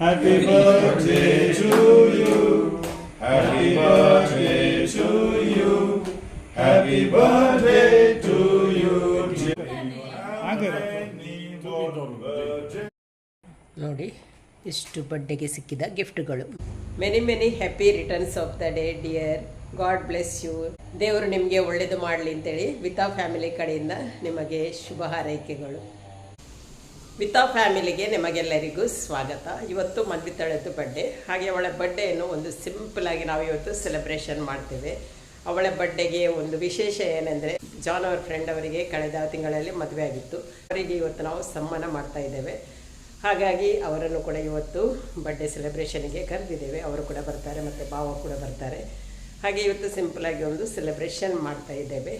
Happy birthday to you. Happy birthday to you. Happy birthday to you. Many more birthdays. ನೋಡಿ ಇಷ್ಟು ಬಡ್ಡೆಗೆ ಸಿಕ್ಕಿದ ಗಿಫ್ಟ್ಗಳು many many happy returns of the day dear god bless you ದೇವರು ನಿಮಗೆ ಒಳ್ಳೇದು ಮಾಡಲಿ ಅಂತೇಳಿ ವಿತ್ ಆ ಫ್ಯಾಮಿಲಿ ಕಡೆಯಿಂದ ನಿಮಗೆ ಶುಭ ಹಾರೈಕೆಗಳು ವಿತಾ ಫ್ಯಾಮಿಲಿಗೆ ನಿಮಗೆಲ್ಲರಿಗೂ ಸ್ವಾಗತ. ಇವತ್ತು ಮನ್ವಿತಳದ್ದು ಬಡ್ಡೆ ಹಾಗೆ ಅವಳ ಬಡ್ಡೆಯನ್ನು ಒಂದು ಸಿಂಪಲ್ ಆಗಿ ನಾವು ಇವತ್ತು ಸೆಲೆಬ್ರೇಷನ್ ಮಾಡ್ತೇವೆ. ಅವಳ ಬಡ್ಡೆಗೆ ಒಂದು ವಿಶೇಷ ಏನೆಂದರೆ ಜಾನ್ ಅವರ್ ಫ್ರೆಂಡ್ ಅವರಿಗೆ ಕಳೆದ ತಿಂಗಳಲ್ಲಿ ಮದುವೆ ಆಗಿತ್ತು. ಅವರಿಗೆ ಇವತ್ತು ನಾವು ಸಮ್ಮಾನ ಮಾಡ್ತಾ ಇದ್ದೇವೆ. ಹಾಗಾಗಿ ಅವರನ್ನು ಕೂಡ ಇವತ್ತು ಬಡ್ಡೆ ಸೆಲೆಬ್ರೇಷನ್ಗೆ ಕರೆದಿದ್ದೇವೆ. ಅವರು ಕೂಡ ಬರ್ತಾರೆ, ಮತ್ತು ಭಾವ ಕೂಡ ಬರ್ತಾರೆ. ಹಾಗೆ ಇವತ್ತು ಸಿಂಪಲಾಗಿ ಒಂದು ಸೆಲೆಬ್ರೇಷನ್ ಮಾಡ್ತಾ ಇದ್ದೇವೆ.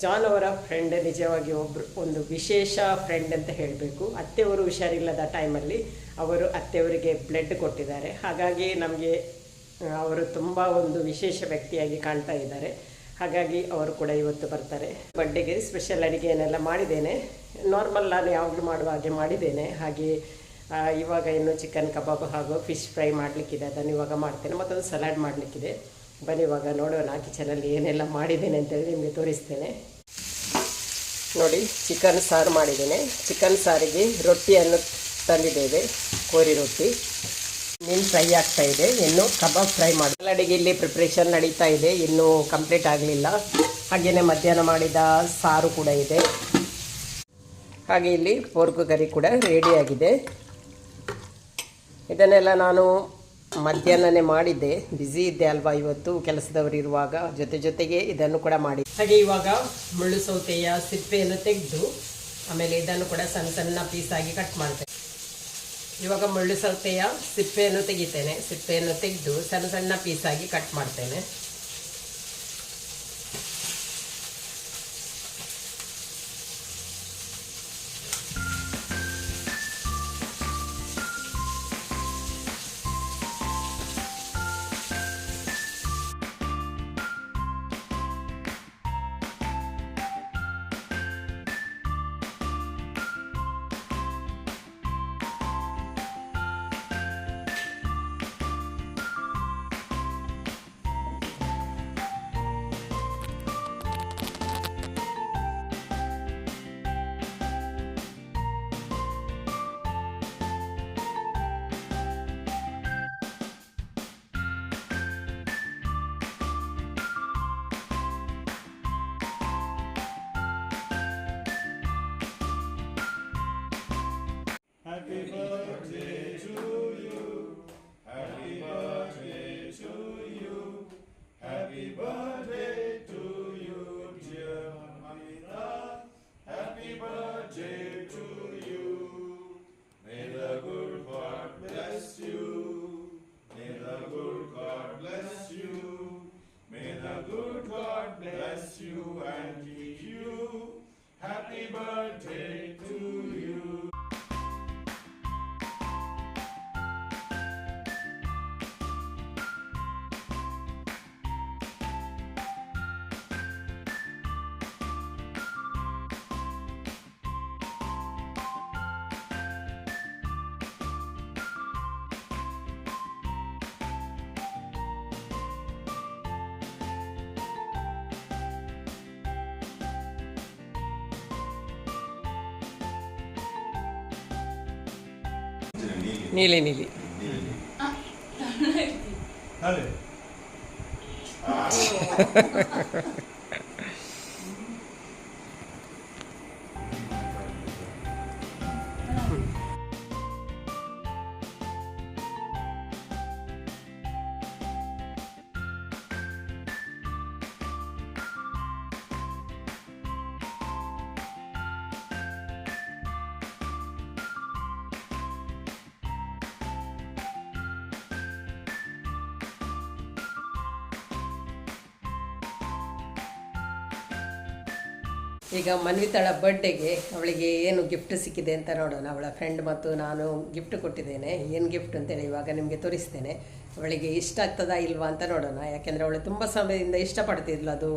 ಜಾನ್ ಅವರ ಫ್ರೆಂಡ್ ನಿಜವಾಗಿ ಒಬ್ಬರು ಒಂದು ವಿಶೇಷ ಫ್ರೆಂಡ್ ಅಂತ ಹೇಳಬೇಕು. ಅತ್ತೆಯವರು ಹುಷಾರಿಲ್ಲದ ಟೈಮಲ್ಲಿ ಅವರು ಅತ್ತೆಯವರಿಗೆ ಬ್ಲಡ್ ಕೊಟ್ಟಿದ್ದಾರೆ. ಹಾಗಾಗಿ ನಮಗೆ ಅವರು ತುಂಬ ಒಂದು ವಿಶೇಷ ವ್ಯಕ್ತಿಯಾಗಿ ಕಾಣ್ತಾ ಇದ್ದಾರೆ. ಹಾಗಾಗಿ ಅವರು ಕೂಡ ಇವತ್ತು ಬರ್ತಾರೆ. ಬಡ್ಡೆಗೆ ಸ್ಪೆಷಲ್ ಅಡುಗೆಯನ್ನೆಲ್ಲ ಮಾಡಿದ್ದೇನೆ. ನಾರ್ಮಲ್ ನಾನು ಯಾವಾಗಲೂ ಮಾಡುವ ಹಾಗೆ ಮಾಡಿದ್ದೇನೆ. ಹಾಗೆ ಇವಾಗ ಇನ್ನು ಚಿಕನ್ ಕಬಾಬ್ ಹಾಗೂ ಫಿಶ್ ಫ್ರೈ ಮಾಡಲಿಕ್ಕಿದೆ. ಅದನ್ನು ಇವಾಗ ಮಾಡ್ತೇನೆ. ಮತ್ತೊಂದು ಸಲಾಡ್ ಮಾಡಲಿಕ್ಕಿದೆ. ಬನ್ನಿ, ಇವಾಗ ನೋಡೋಣ, ಕಿಚನಲ್ಲಿ ಏನೆಲ್ಲ ಮಾಡಿದ್ದೇನೆ ಅಂತೇಳಿ ನಿಮಗೆ ತೋರಿಸ್ತೇನೆ. ನೋಡಿ ಚಿಕನ್ ಸಾರು ಮಾಡಿದ್ದೇನೆ. ಚಿಕನ್ ಸಾರಿಗೆ ರೊಟ್ಟಿಯನ್ನು ತಂದಿದ್ದೇವೆ, ಕೋರಿ ರೊಟ್ಟಿ. ಮೀನು ಫ್ರೈ ಆಗ್ತಾ ಇದೆ. ಇನ್ನು ಕಬಾಬ್ ಫ್ರೈ ಮಾಡಿ ಅಡಿಗೆ ಇಲ್ಲಿ ಪ್ರಿಪ್ರೇಷನ್ ನಡೀತಾ ಇದೆ. ಇನ್ನೂ ಕಂಪ್ಲೀಟ್ ಆಗಲಿಲ್ಲ. ಹಾಗೆಯೇ ಮಧ್ಯಾಹ್ನ ಮಾಡಿದ ಸಾರು ಕೂಡ ಇದೆ. ಹಾಗೆ ಇಲ್ಲಿ ಪೋರ್ಕು ಕರಿ ಕೂಡ ರೆಡಿಯಾಗಿದೆ ಇದನ್ನೆಲ್ಲ ನಾನು ಮಧ್ಯಾಹ್ನನೇ ಮಾಡಿದ್ದೆ. ಬ್ಯುಸಿ ಇದ್ದೆ ಅಲ್ವಾ ಇವತ್ತು? ಕೆಲಸದವರು ಇರುವಾಗ. ಜೊತೆ ಜೊತೆಗೆ ಇದನ್ನು ಕೂಡ ಮಾಡಿ. ಹಾಗೆ ಇವಾಗ ಮುಳ್ಳು ಸೌತೆಯ ಸಿಪ್ಪೆಯನ್ನು ತೆಗೆದು, ಆಮೇಲೆ ಇದನ್ನು ಕೂಡ ಸಣ್ಣ ಸಣ್ಣ ಪೀಸಾಗಿ ಕಟ್ ಮಾಡ್ತೇನೆ ಇವಾಗ ಮುಳ್ಳು ಸೌತೆಯ ಸಿಪ್ಪೆಯನ್ನು ತೆಗಿತೇನೆ. ಸಿಪ್ಪೆಯನ್ನು ತೆಗೆದು ಸಣ್ಣ ಸಣ್ಣ ಪೀಸಾಗಿ ಕಟ್ ಮಾಡ್ತೇನೆ. Happy birthday నీలి నీలి Dale. ಈಗ ಮನ್ವಿತಳ ಬರ್ಡೇಗೆ ಅವಳಿಗೆ ಏನು ಗಿಫ್ಟ್ ಸಿಕ್ಕಿದೆ ಅಂತ ನೋಡೋಣ. ಅವಳ ಫ್ರೆಂಡ್ ಮತ್ತು ನಾನು ಗಿಫ್ಟ್ ಕೊಟ್ಟಿದ್ದೇನೆ. ಏನು ಗಿಫ್ಟ್ ಅಂತೇಳಿ ಇವಾಗ ನಿಮಗೆ ತೋರಿಸ್ತೇನೆ. ಅವಳಿಗೆ ಇಷ್ಟ ಆಗ್ತದಾ ಇಲ್ವಾ ಅಂತ ನೋಡೋಣ. ಯಾಕೆಂದರೆ ಅವಳು ತುಂಬ ಸಮಯದಿಂದ ಇಷ್ಟಪಡ್ತಿದ್ಲು. ಅದು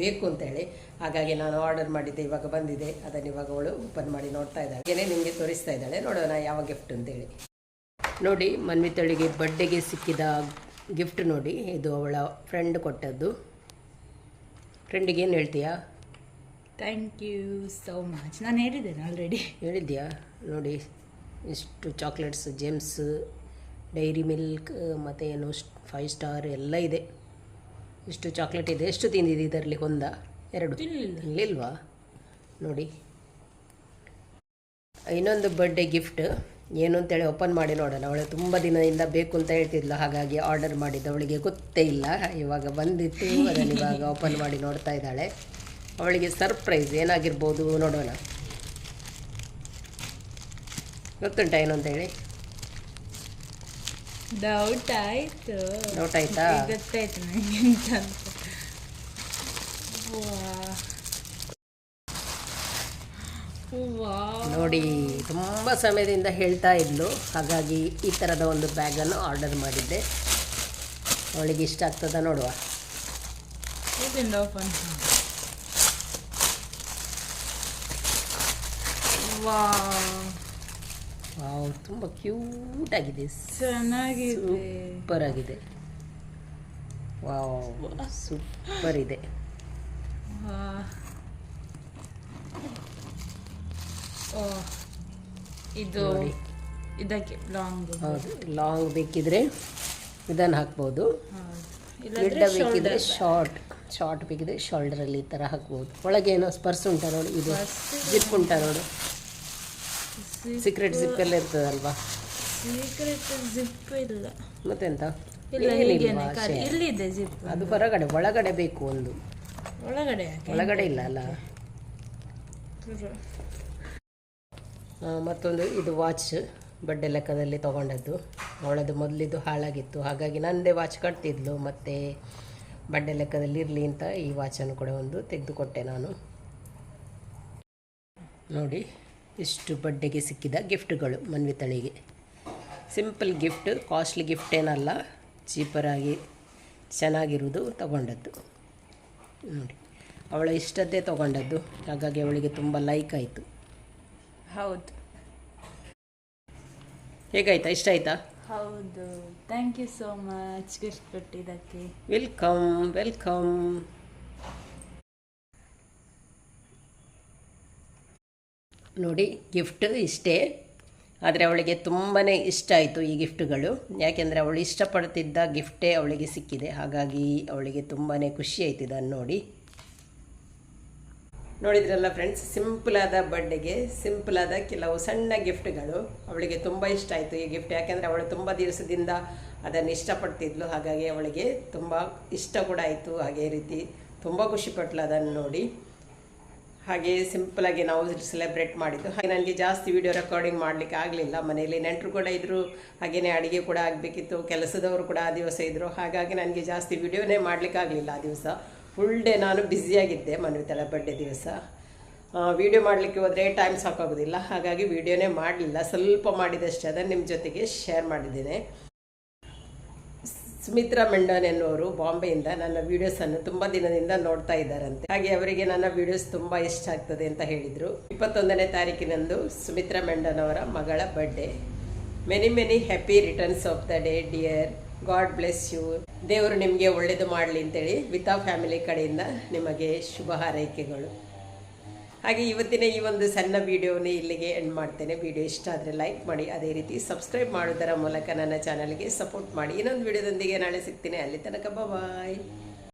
ಬೇಕು ಅಂತೇಳಿ ಹಾಗಾಗಿ ನಾನು ಆರ್ಡರ್ ಮಾಡಿದ್ದೆ. ಇವಾಗ ಬಂದಿದೆ. ಅದನ್ನು ಇವಾಗ ಅವಳು ಓಪನ್ ಮಾಡಿ ನೋಡ್ತಾ ಇದ್ದಾಳೆ. ಏನೇ ನಿಮಗೆ ತೋರಿಸ್ತಾ ಇದ್ದಾಳೆ. ನೋಡೋಣ ಯಾವ ಗಿಫ್ಟ್ ಅಂತೇಳಿ ನೋಡಿ, ಮನ್ವಿತಳಿಗೆ ಬರ್ಡೇಗೆ ಸಿಕ್ಕಿದ ಗಿಫ್ಟ್ ನೋಡಿ. ಇದು ಅವಳ ಫ್ರೆಂಡ್ ಕೊಟ್ಟದ್ದು. ಫ್ರೆಂಡಿಗೆ ಏನು ಹೇಳ್ತೀಯಾ? ಥ್ಯಾಂಕ್ ಯು ಸೋ ಮಚ್ ನಾನು ಹೇಳಿದ್ದೇನೆ ಆಲ್ರೆಡಿ ಹೇಳಿದ್ಯಾ? ನೋಡಿ ಇಷ್ಟು ಚಾಕ್ಲೇಟ್ಸ್ ಜೆಮ್ಸ್ ಡೈರಿ ಮಿಲ್ಕ್ ಮತ್ತು ಏನು ಫೈವ್ ಸ್ಟಾರ್ ಎಲ್ಲ ಇದೆ. ಇಷ್ಟು ಚಾಕ್ಲೇಟ್ ಇದೆ. ಎಷ್ಟು ತಿಂದಿದೆ ಇದರಲ್ಲಿ ಒಂದ? ಎರಡು? ಇಲ್ಲಿಲ್ವಾ ನೋಡಿ. ಇನ್ನೊಂದು ಬರ್ಡೇ ಗಿಫ್ಟ್ ಏನು ಅಂತೇಳಿ ಓಪನ್ ಮಾಡಿ ನೋಡೋಣ. ಅವಳು ತುಂಬ ದಿನದಿಂದ ಬೇಕು ಅಂತ ಹೇಳ್ತಿದ್ಲು. ಹಾಗಾಗಿ ಆರ್ಡರ್ ಮಾಡಿದ್ದು. ಅವಳಿಗೆ ಗೊತ್ತೇ ಇಲ್ಲ. ಇವಾಗ ಬಂದಿತ್ತು. ಅದನ್ನು ಇವಾಗ ಓಪನ್ ಮಾಡಿ ನೋಡ್ತಾ ಇದ್ದಾಳೆ. ಅವಳಿಗೆ ಸರ್ಪ್ರೈಸ್ ಏನಾಗಿರ್ಬೋದು ನೋಡೋಣ. ಗೊತ್ತುಂಟ ಏನು ಅಂತೇಳಿ ಡೌಟ್ ಆಯ್ತು. ಡೌಟ್ ಆಯ್ತಾ? ಗೊತ್ತಾಯ್ತು ನನಗೆ ಅಂತ. ನೋಡಿ ತುಂಬ ಸಮಯದಿಂದ ಹೇಳ್ತಾ ಇದ್ಲು. ಹಾಗಾಗಿ ಈ ಥರದ ಒಂದು ಬ್ಯಾಗನ್ನು ಆರ್ಡರ್ ಮಾಡಿದ್ದೆ. ಅವಳಿಗೆ ಇಷ್ಟ ಆಗ್ತದ ನೋಡುವ. Open wow. ತುಂಬ ಕ್ಯೂಟ್ ಆಗಿದೆ. ಚೆನ್ನಾಗಿದೆ. ಸೂಪರ್ ಆಗಿದೆ. ವಾವ್ ಸೂಪರ್ ಇದೆ. ಇದು ಇದಕ್ಕೆ ಲಾಂಗ್ ಹೌದು ಲಾಂಗ್ ಬೇಕಿದ್ರೆ ಇದನ್ನು ಹಾಕ್ಬೋದು. ಗಿಡ್ಡ ಬೇಕಿದ್ರೆ ಶಾರ್ಟ್ ಶಾರ್ಟ್ ಬೇಕಿದ್ರೆ ಶೋಲ್ಡರಲ್ಲಿ ಈ ಥರ ಹಾಕ್ಬೋದು. ಒಳಗೆ ಏನೋ ಸ್ಪರ್ಸ್ ಉಂಟ ನೋಡಿ ಇದು ಜಿಪ್ ಉಂಟ ನೋಡು. ಸೀಕ್ರೆಟ್ ಜಿಪ್ಪೆಲ್ಲ ಇರ್ತದಲ್ವಾ? ಸೀಕ್ರೆಟ್ ಜಿಪ್ ಇಲ್ಲ. ಮತ್ತೆಂತ? ಇಲ್ಲ ಏನಿಲ್ವಾ ಹೀಗೇನೆ ಖಾಲಿ. ಇಲ್ಲಿದೆ ಜಿಪ್ ಅದು ಹೊರಗಡೆ ಒಳಗಡೆ ಬೇಕು ಒಂದು. ಒಳಗಡೆ ಯಾಕೆ? ಒಳಗಡೆ ಇಲ್ಲ ಅಲ್ಲ? ಆ, ಮತ್ತೊಂದು ಇದು ವಾಚ್ ಬಡ್ಡೆ ಲೆಕ್ಕದಲ್ಲಿ ತೊಗೊಂಡದ್ದು. ಅವಳದು ಮೊದಲಿದ್ದು ಹಾಳಾಗಿತ್ತು. ಹಾಗಾಗಿ ನಂದೇ ವಾಚ್ ಕಟ್ತಿದ್ಲು. ಮತ್ತು ಬಡ್ಡೆ ಲೆಕ್ಕದಲ್ಲಿ ಇರಲಿ ಅಂತ ಈ ವಾಚನ್ನು ಕೂಡ ಒಂದು ತೆಗೆದುಕೊಟ್ಟೆ ನಾನು. ನೋಡಿ. ಇಷ್ಟು ಬಡ್ಡೆಗೆ ಸಿಕ್ಕಿದ ಗಿಫ್ಟ್ಗಳು ಮನ್ವಿತಳಿಗೆ ಸಿಂಪಲ್ ಗಿಫ್ಟ್ ಕಾಸ್ಟ್ಲಿ ಗಿಫ್ಟ್ ಏನಲ್ಲ ಚೀಪರಾಗಿ ಚೆನ್ನಾಗಿರೋದು ತಗೊಂಡದ್ದು. ನೋಡಿ ಅವಳ ಇಷ್ಟದ್ದೇ ತಗೊಂಡದ್ದು ಹಾಗಾಗಿ ಅವಳಿಗೆ ತುಂಬ ಲೈಕ್ ಆಯಿತು. ಹೌದು. ಹೇಗಾಯ್ತಾ? ಇಷ್ಟ ಆಯ್ತಾ? ಹೌದು. Thank you so much gift ಕೊಟ್ಟಿದ್ದಕ್ಕೆ. ವೆಲ್ಕಮ್ ವೆಲ್ಕಮ್ ನೋಡಿ ಗಿಫ್ಟ್ ಇಷ್ಟೇ. ಆದರೆ ಅವಳಿಗೆ ತುಂಬಾ ಇಷ್ಟ ಆಯಿತು ಈ ಗಿಫ್ಟ್ಗಳು ಯಾಕೆಂದರೆ ಅವಳು ಇಷ್ಟಪಡ್ತಿದ್ದ ಗಿಫ್ಟೇ ಅವಳಿಗೆ ಸಿಕ್ಕಿದೆ. ಹಾಗಾಗಿ ಅವಳಿಗೆ ತುಂಬಾ ಖುಷಿ ಆಯ್ತು ಇದನ್ನು ನೋಡಿ. ನೋಡಿದ್ರಲ್ಲ ಫ್ರೆಂಡ್ಸ್ ಸಿಂಪಲ್ ಆದ ಬರ್ಡೇಗೆ ಸಿಂಪಲ್ ಆದ ಕೆಲವು ಸಣ್ಣ ಗಿಫ್ಟ್ಗಳು ಅವಳಿಗೆ ತುಂಬ ಇಷ್ಟ ಆಯಿತು ಈ ಗಿಫ್ಟ್ ಯಾಕೆಂದರೆ ಅವಳು ತುಂಬ ದಿವಸದಿಂದ ಅದನ್ನು ಇಷ್ಟಪಡ್ತಿದ್ಲು. ಹಾಗಾಗಿ ಅವಳಿಗೆ ತುಂಬ ಇಷ್ಟ ಕೂಡ ಆಯಿತು. ಹಾಗೆ ರೀತಿ ತುಂಬ ಖುಷಿಪಟ್ಲು ಅದನ್ನು ನೋಡಿ. ಹಾಗೆ ಸಿಂಪಲಾಗಿ ನಾವು ಸೆಲೆಬ್ರೇಟ್ ಮಾಡಿದ್ದು. ಹಾಗೆ ನನಗೆ ಜಾಸ್ತಿ ವಿಡಿಯೋ ರೆಕಾರ್ಡಿಂಗ್ ಮಾಡಲಿಕ್ಕೆ ಆಗಲಿಲ್ಲ. ಮನೆಯಲ್ಲಿ ನೆಂಟರು ಕೂಡ ಇದ್ದರು ಹಾಗೆಯೇ ಅಡುಗೆ ಕೂಡ ಆಗಬೇಕಿತ್ತು, ಕೆಲಸದವರು ಕೂಡ ಆ ದಿವಸ ಇದ್ದರು ಹಾಗಾಗಿ ನನಗೆ ಜಾಸ್ತಿ ವಿಡಿಯೋನೇ ಮಾಡಲಿಕ್ಕೆ ಆಗಲಿಲ್ಲ ಆ ದಿವಸ. ಫುಲ್ ಡೇ ನಾನು ಬ್ಯುಸಿಯಾಗಿದ್ದೆ ಮನ್ವಿತಳ ಬರ್ಡೇ ದಿವಸ. ವಿಡಿಯೋ ಮಾಡಲಿಕ್ಕೆ ಹೋದರೆ ಟೈಮ್ ಸಾಕಾಗೋದಿಲ್ಲ. ಹಾಗಾಗಿ ವಿಡಿಯೋನೇ ಮಾಡಲಿಲ್ಲ. ಸ್ವಲ್ಪ ಮಾಡಿದಷ್ಟೇ ಅದನ್ನು ನಿಮ್ಮ ಜೊತೆಗೆ ಶೇರ್ ಮಾಡಿದ್ದೇನೆ. ಸುಮಿತ್ರಾ ಮೆಂಡನ್ ಎನ್ನುವರು ಬಾಂಬೆಯಿಂದ ನನ್ನ ವಿಡಿಯೋಸನ್ನು ತುಂಬ ದಿನದಿಂದ ನೋಡ್ತಾ ಇದ್ದಾರಂತೆ. ಹಾಗೆ ಅವರಿಗೆ ನನ್ನ ವಿಡಿಯೋಸ್ ತುಂಬ ಇಷ್ಟ ಆಗ್ತದೆ ಅಂತ ಹೇಳಿದರು. ಇಪ್ಪತ್ತೊಂದನೇ ತಾರೀಕಿನಂದು ಸುಮಿತ್ರಾ ಮೆಂಡನ್ ಅವರ ಮಗಳ birthday many many happy returns of the day dear god bless you ದೇವರು ನಿಮಗೆ ಒಳ್ಳೆಯದು ಮಾಡಲಿ ಅಂತೇಳಿ ವಿತಾ ಫ್ಯಾಮಿಲಿ ಕಡೆಯಿಂದ ನಿಮಗೆ ಶುಭ ಹಾರೈಕೆಗಳು. ಹಾಗೆ ಇವತ್ತಿನ ಈ ಒಂದು ಸಣ್ಣ ವಿಡಿಯೋನೇ ಇಲ್ಲಿಗೆ ಎಂಡ್ ಮಾಡ್ತೇನೆ. ವಿಡಿಯೋ ಇಷ್ಟ ಆದರೆ ಲೈಕ್ ಮಾಡಿ, ಅದೇ ರೀತಿ ಸಬ್ಸ್ಕ್ರೈಬ್ ಮಾಡೋದರ ಮೂಲಕ ನನ್ನ ಚಾನಲ್ಗೆ ಸಪೋರ್ಟ್ ಮಾಡಿ. ಇನ್ನೊಂದು ವಿಡಿಯೋದೊಂದಿಗೆ ನಾಳೆ ಸಿಗ್ತೀನಿ. ಅಲ್ಲಿ ತನಕ ಬಾಯ್